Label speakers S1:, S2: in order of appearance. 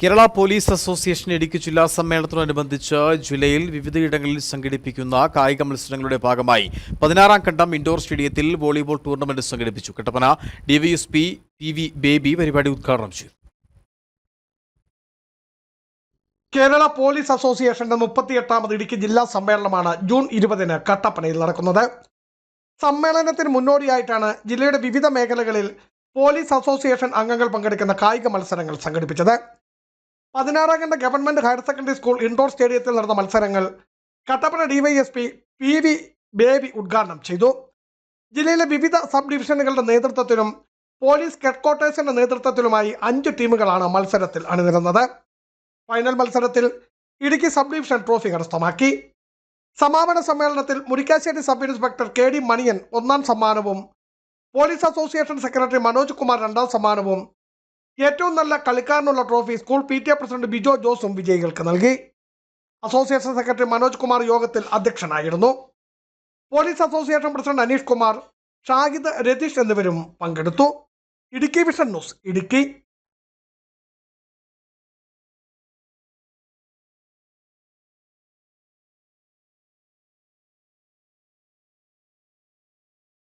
S1: Kerala police association Idukki ജില്ലാ സമ്മേളനത്തോടനുബന്ധിച്ച് ജില്ലയിൽ വിവിധയിടങ്ങളിൽ സംഘടിപ്പിക്കുന്ന കായിക മത്സരങ്ങളുടെ ഭാഗമായി പതിനാറാം ഘട്ടം ഇൻഡോർ സ്റ്റേഡിയത്തിൽ വോളിബോൾ ടൂർണമെന്റ് സംഘടിപ്പിച്ചു. Kattappana DYSP P V Baby പരിപാടി ഉദ്ഘാടനം ചെയ്തു.
S2: കേരള പോലീസ് അസോസിയേഷന്റെ മുപ്പത്തിയെട്ടാമത് ഇടുക്കി ജില്ലാ സമ്മേളനമാണ് ജൂൺ ഇരുപതിന് കട്ടപ്പനയിൽ നടക്കുന്നത്. സമ്മേളനത്തിന് മുന്നോടിയായിട്ടാണ് ജില്ലയുടെ വിവിധ മേഖലകളിൽ പോലീസ് അസോസിയേഷൻ അംഗങ്ങൾ പങ്കെടുക്കുന്ന കായിക മത്സരങ്ങൾ സംഘടിപ്പിച്ചത്. പതിനാറാം ഘട്ട government higher secondary school indoor സ്റ്റേഡിയത്തിൽ നടന്ന മത്സരങ്ങൾ Kattappana DYSP P V Baby ഉദ്ഘാടനം ചെയ്തു. ജില്ലയിലെ വിവിധ സബ് ഡിവിഷനുകളുടെ നേതൃത്വത്തിലും പോലീസ് ഹെഡ്ക്വാർട്ടേഴ്സിന്റെ നേതൃത്വത്തിലുമായി അഞ്ച് ടീമുകളാണ് മത്സരത്തിൽ അണിനിരുന്നത്. ഫൈനൽ മത്സരത്തിൽ ഇടുക്കി സബ് ഡിവിഷൻ ട്രോഫി കരസ്ഥമാക്കി. സമാപന സമ്മേളനത്തിൽ Murickassery sub inspector K D Maniyan ഒന്നാം സമ്മാനവും police association secretary Manoj Kumar രണ്ടാം സമ്മാനവും ഏറ്റവും നല്ല കളിക്കാരനുള്ള trophy school P T A president Bijo ജോസും വിജയികൾക്ക് നൽകി. അസോസിയേഷൻ സെക്രട്ടറി മനോജ് കുമാർ യോഗത്തിൽ അധ്യക്ഷനായിരുന്നു. Police association president Aneesh Kumar Shahid Ratheesh എന്നിവരും പങ്കെടുത്തു. Idukki vision news Idukki.